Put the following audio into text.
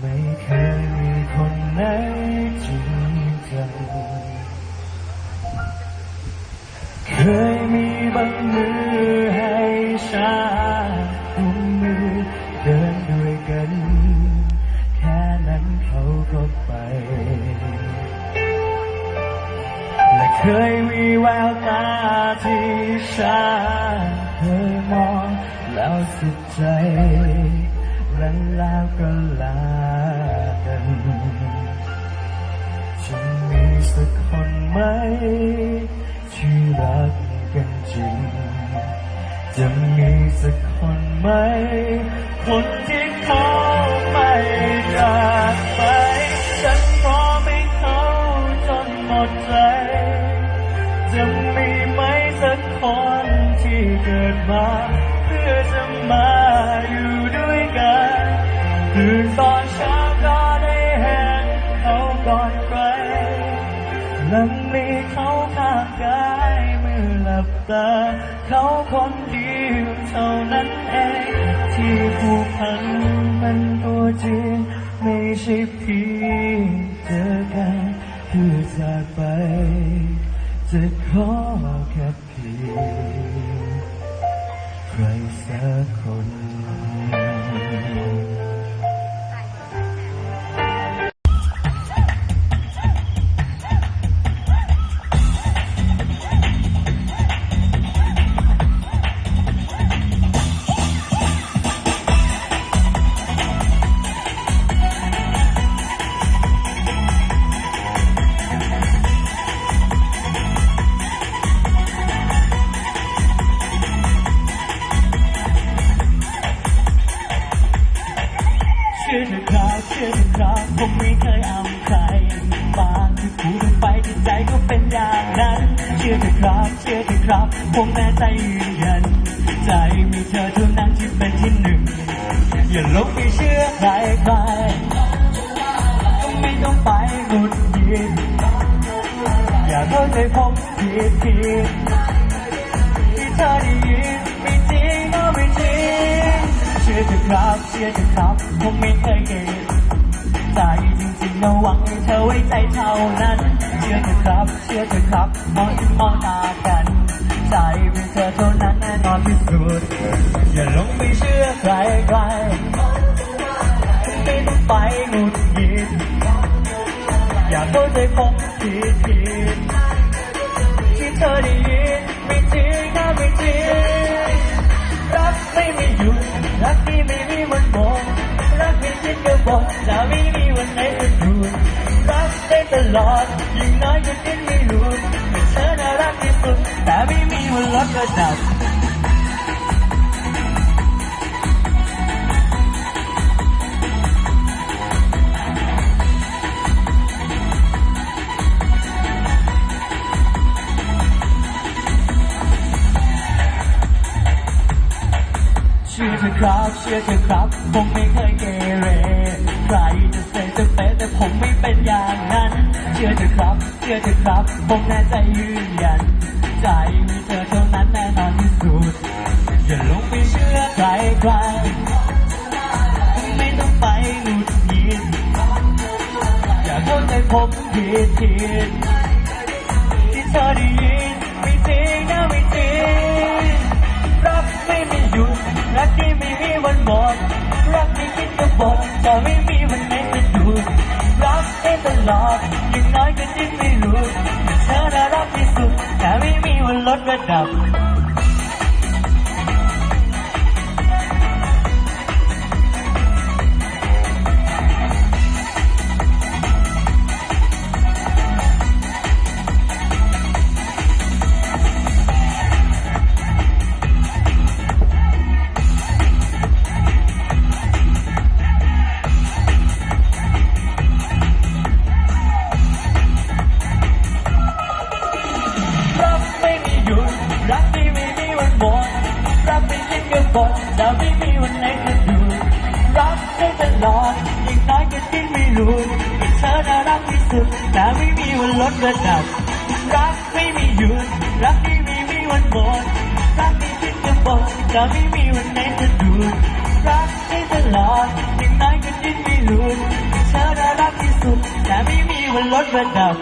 ไม่เคยมีคนไหนจริงจังเคยมีบางมือให้ฉันกุมมือเดินด้วยกัน แค่นั้นเขาก็ไป และเคยมีแววตาที่ฉันเคยมองแล้วสุดใจ และแล้วก็ลากันจะมีสักคนไหม ที่รักกันจริง จะมีสักคนไหม คนที่เขาไม่จากไป ฉันพราะไม่เขาจนหมดใจ จะมีไหมสักคนที่เกิดมา เพื่อจะมาอยู่ และมีเขาข้างกายเมื่อหลับตา เขาคนเดียวเท่านั้นเองที่ผูกพันมันตัวจริงไม่ใช่เพียงเจอกันเพื่อจากไป จะขอแค่เพียงใครสักคน ชื่อเถอะครับ เชื่อเถอะครับผมแน่ใจยืนยัน ใจมีเธอเท่านั้นที่เป็นที่หนึ่ง อย่าลบไปเชื่อใครใครก็ไม่ต้องไปหุดหงิดอย่าเข้าใจผมผิดผิดที่เธอได้ยินไม่จริงก็ไม่จริงเชื่อเถอะครับ เชื่อเถอะครับผมไม่เคยเกลียดใจจริงๆนะหวังให้เธอไว้ใจเท่านั้น เชื่อเธอครับเชื่อเถอครับมองถึงมองตากันใจมีเธอเท่านั้นแน่นอนที่สุดอย่าลงไปเชื่อใครใครไม่ต้องไปหงุดหงิดอย่าเข้าใจผมผิดผิดที่เธอได้ยินไม่จริงนะไม่จริง ได้ตลอดยิ่งน้อยก็ยิ่งไม่ห ชื่อเถอครับเชื่อเถอครับผมไม่เคยเกเรใครจะเซจะเป๊ะแต่ผมไม่เป็นอย่างนั้น เชื่อเถอครับเชื่อเถอครับผมแน่ใจยืนยัน ใจมีเธอเท่านั้นแน่นอนที่สุด อย่าลงไปเชื่อใครใครไม่ต้องไปหงุดหงิดอย่าเข้าใจผมผิดผิดที่เธอได้ยิน มีวัน รักที่ไม่มีวันหมดรักไม่คิดก็บดจะไม่มีวันไหนจะหยุดรักได้ตลอดยิ่งน้อยก็ยิ่งไม่หลุดเธอน่ารักที่สุดแต่ไม่มีวันลดระดับรักไม่มีหยุดรักที่ไม่มีวันหมดรักไม่คิดก็บดจะไม่มีวันไหนจะหยุดรักได้ตลอดยิ่งน้อยก็ยิ่งไม่หลุดแต่ไม่มีวันลดระดับ